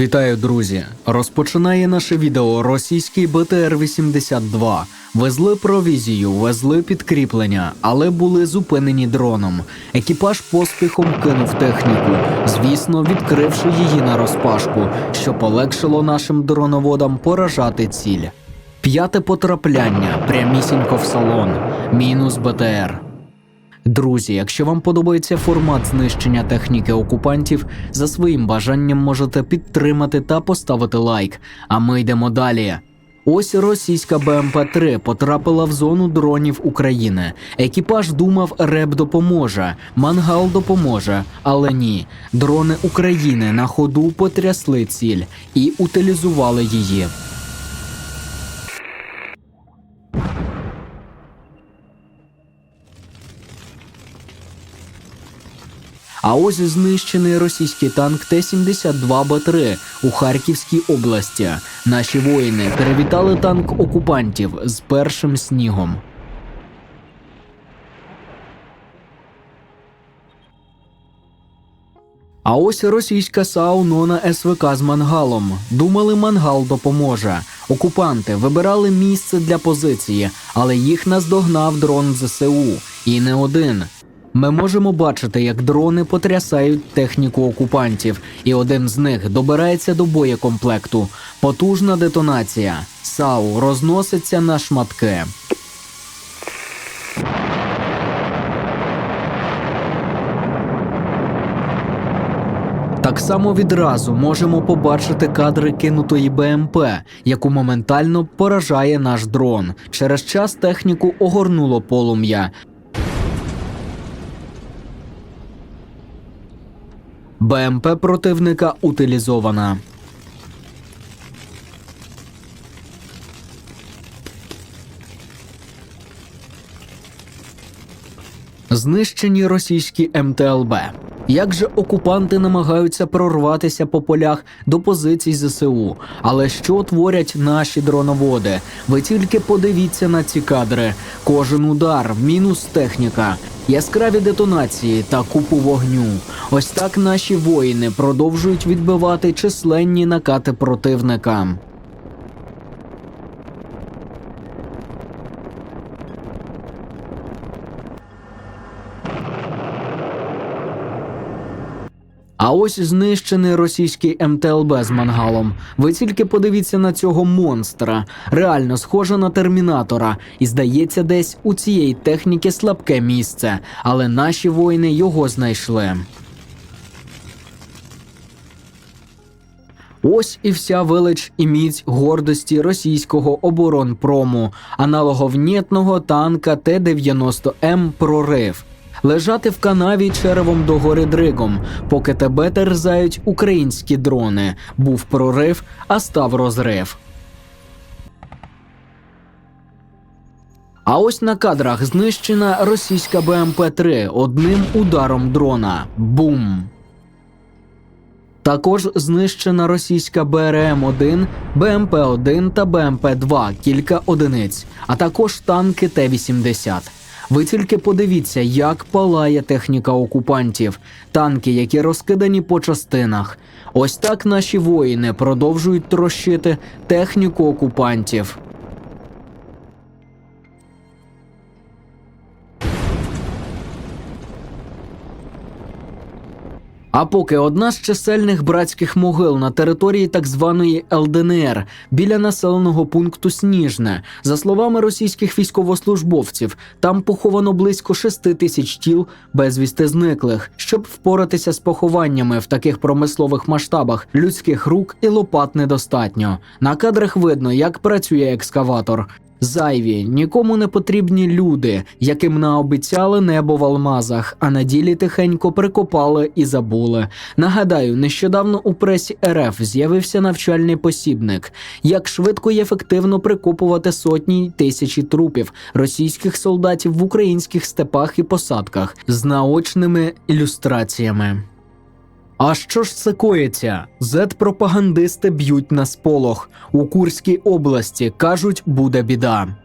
Вітаю, друзі! Розпочинає наше відео російський БТР-82. Везли провізію, везли підкріплення, але були зупинені дроном. Екіпаж поспіхом кинув техніку, звісно, відкривши її на розпашку, що полегшило нашим дроноводам поражати ціль. П'яте потрапляння прямісінько в салон, мінус БТР. Друзі, якщо вам подобається формат знищення техніки окупантів, за своїм бажанням можете підтримати та поставити лайк. А ми йдемо далі. Ось російська БМП-3 потрапила в зону дронів України. Екіпаж думав, РЕБ допоможе, мангал допоможе, але ні. Дрони України на ходу потрясли ціль і утилізували її. А ось знищений російський танк Т-72Б3 у Харківській області. Наші воїни перевітали танк окупантів з першим снігом. А ось російська САУ Нона СВК з мангалом. Думали, мангал допоможе. Окупанти вибирали місце для позиції, але їх наздогнав дрон ЗСУ. І не один. Ми можемо бачити, як дрони потрясають техніку окупантів, і один з них добирається до боєкомплекту. Потужна детонація. САУ розноситься на шматки. Так само відразу можемо побачити кадри кинутої БМП, яку моментально поражає наш дрон. Через час техніку огорнуло полум'я. БМП противника утилізована. Знищені російські МТЛБ. Як же окупанти намагаються прорватися по полях до позицій ЗСУ? Але що творять наші дроноводи? Ви тільки подивіться на ці кадри. Кожен удар, мінус техніка, яскраві детонації та купу вогню. Ось так наші воїни продовжують відбивати численні накати противника. А ось знищений російський МТЛБ з мангалом. Ви тільки подивіться на цього монстра. Реально схоже на термінатора, і здається, десь у цієї техніки слабке місце, але наші воїни його знайшли. Ось і вся велич і міць гордості російського оборонпрому, аналоговнєтного танка Т-90М прорив. Лежати в канаві черевом до гори дригом, поки тебе терзають українські дрони. Був прорив, а став розрив. А ось на кадрах знищена російська БМП-3 одним ударом дрона. Бум! Також знищена російська БРМ-1, БМП-1 та БМП-2 кілька одиниць, а також танки Т-80. Ви тільки подивіться, як палає техніка окупантів, танки, які розкидані по частинах. Ось так наші воїни продовжують трощити техніку окупантів. А поки одна з чисельних братських могил на території так званої ЛДНР біля населеного пункту Сніжне, за словами російських військовослужбовців, там поховано близько шести тисяч тіл безвісти зниклих. Щоб впоратися з похованнями в таких промислових масштабах, людських рук і лопат недостатньо. На кадрах видно, як працює екскаватор. Зайві, нікому не потрібні люди, яким наобіцяли небо в алмазах, а на ділі тихенько прикопали і забули. Нагадаю, нещодавно у пресі РФ з'явився навчальний посібник, як швидко і ефективно прикопувати сотні й тисячі трупів російських солдатів в українських степах і посадках з наочними ілюстраціями. А що ж це коїться? Зет-пропагандисти б'ють на сполох. У Курській області кажуть, буде біда.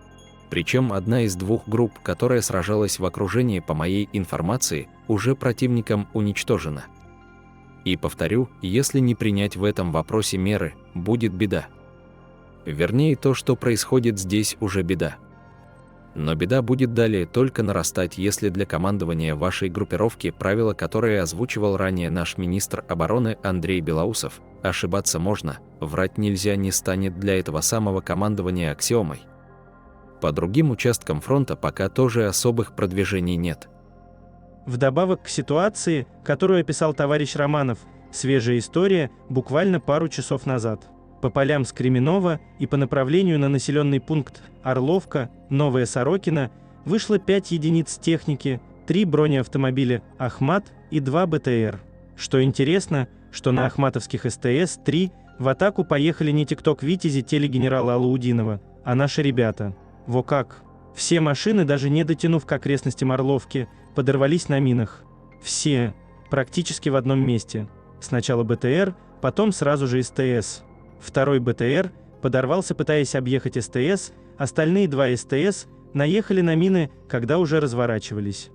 Причем одна из двух групп, которая сражалась в окружении, по моей информации, уже противником уничтожена. И повторю, если не принять в этом вопросе меры, будет беда. Вернее, то, что происходит здесь, уже беда. Но беда будет далее только нарастать, если для командования вашей группировки правила, которые озвучивал ранее наш министр обороны Андрей Белоусов, ошибаться можно, врать нельзя не станет для этого самого командования аксиомой. По другим участкам фронта пока тоже особых продвижений нет. Вдобавок к ситуации, которую описал товарищ Романов, свежая история буквально пару часов назад. По полям Скременова и по направлению на населенный пункт Орловка, Новая Сорокина вышло 5 единиц техники, 3 бронеавтомобиля «Ахмат» и 2 БТР. Что интересно, что на ахматовских СТС-3 в атаку поехали не тикток-витязи телегенерала Алаудинова, а наши ребята. Во как! Все машины, даже не дотянув к окрестностям Орловки, подорвались на минах. Все, практически в одном месте. Сначала БТР, потом сразу же СТС. Второй БТР подорвался, пытаясь объехать СТС, остальные два СТС наехали на мины, когда уже разворачивались.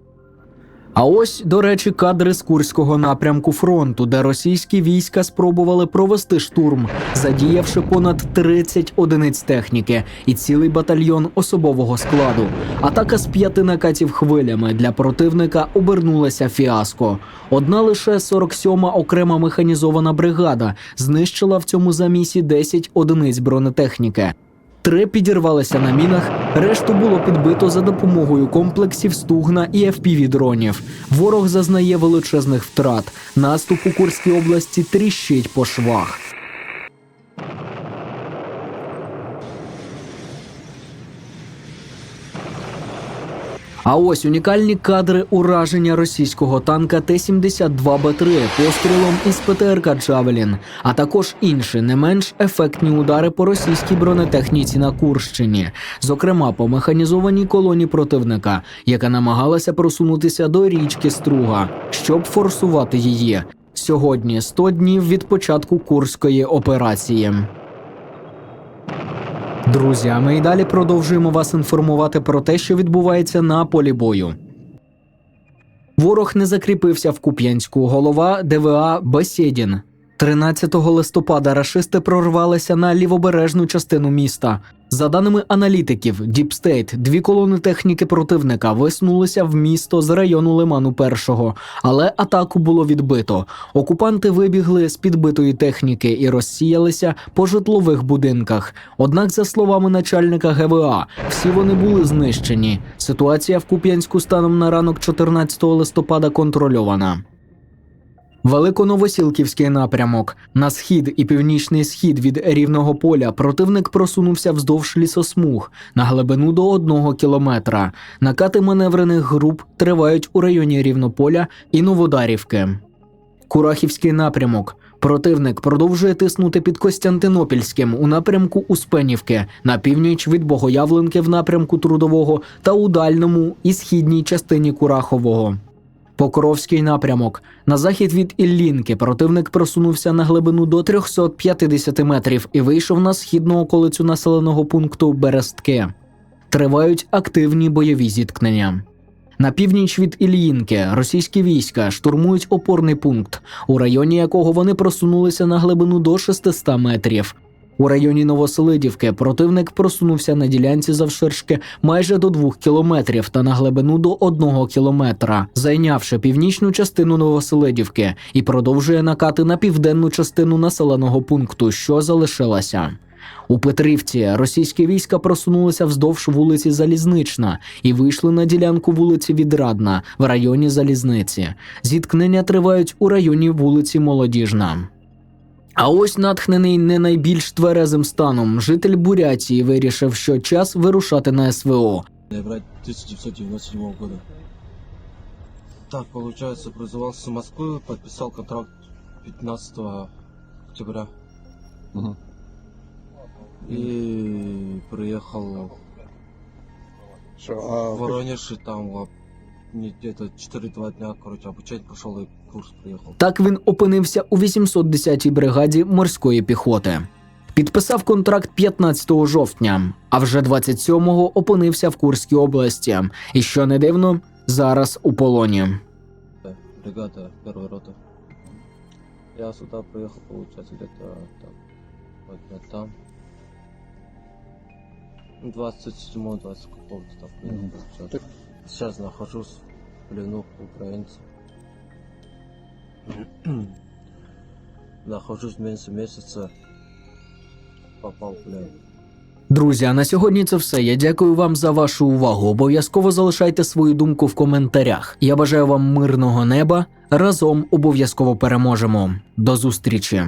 А ось, до речі, кадри з Курського напрямку фронту, де російські війська спробували провести штурм, задіявши понад 30 одиниць техніки і цілий батальйон особового складу. Атака з п'яти накатів хвилями для противника обернулася фіаско. Одна лише 47-ма окрема механізована бригада знищила в цьому замісі 10 одиниць бронетехніки. Три підірвалися на мінах, решту було підбито за допомогою комплексів Стугна і FPV-дронів. Ворог зазнає величезних втрат. Наступ у Курській області тріщить по швах. А ось унікальні кадри ураження російського танка Т-72Б3 пострілом із ПТРК Джавелін, а також інші не менш ефектні удари по російській бронетехніці на Курщині, зокрема по механізованій колоні противника, яка намагалася просунутися до річки Струга, щоб форсувати її. Сьогодні 100 днів від початку курської операції. Друзі, ми й далі продовжуємо вас інформувати про те, що відбувається на полі бою. Ворог не закріпився в Куп'янську. Голова ДВА Бесєдін. 13 листопада рашисти прорвалися на лівобережну частину міста. За даними аналітиків, Діпстейт, дві колони техніки противника виснулися в місто з району Лиману Першого, але атаку було відбито. Окупанти вибігли з підбитої техніки і розсіялися по житлових будинках. Однак, за словами начальника ГВА, всі вони були знищені. Ситуація в Куп'янську станом на ранок 14 листопада контрольована. Великоновосілківський напрямок на схід і північний схід від рівного поля противник просунувся вздовж лісосмуг на глибину до одного кілометра. Накати маневрених груп тривають у районі Рівнополя і Новодарівки. Курахівський напрямок. Противник продовжує тиснути під Костянтинопільським у напрямку Успенівки, на північ від Богоявленки в напрямку Трудового та у дальному і східній частині Курахового. Покровський напрямок. На захід від Іллінки противник просунувся на глибину до 350 метрів і вийшов на східну околицю населеного пункту Берестки. Тривають активні бойові зіткнення. На північ від Ільїнки російські війська штурмують опорний пункт, у районі якого вони просунулися на глибину до 600 метрів. У районі Новоселидівки противник просунувся на ділянці завширшки майже до 2 кілометрів та на глибину до 1 кілометра, зайнявши північну частину Новоселидівки і продовжує накати на південну частину населеного пункту, що залишилася. У Петрівці російські війська просунулися вздовж вулиці Залізнична і вийшли на ділянку вулиці Відрадна в районі Залізниці. Зіткнення тривають у районі вулиці Молодіжна. А ось натхнений не найбільш тверезим станом, житель Бурятії вирішив, що час вирушати на СВО. ноября 1997 года. Так, получается, призывался в Москву, подписал контракт 15 октября. И приехал в а, Воронеж, и там а, где-то 4-2 дня, короче, обучение прошел и курс приехал. Так він опинився у 810-й бригаді морської піхоти. Підписав контракт 15 жовтня, а вже 27-го опинився в Курській області. І що не дивно, зараз у полоні. Бригада, первая рота. Я сюда приехал, получается, где-то так, вот дня там. 27-20 какого-то там получается. Сейчас нахожусь в плену украинцев. Нахожусь меньше месяца. Попал в плен. Друзі, а на сьогодні це все. Я дякую вам за вашу увагу. Обов'язково залишайте свою думку в коментарях. Я бажаю вам мирного неба. Разом обов'язково переможемо. До зустрічі!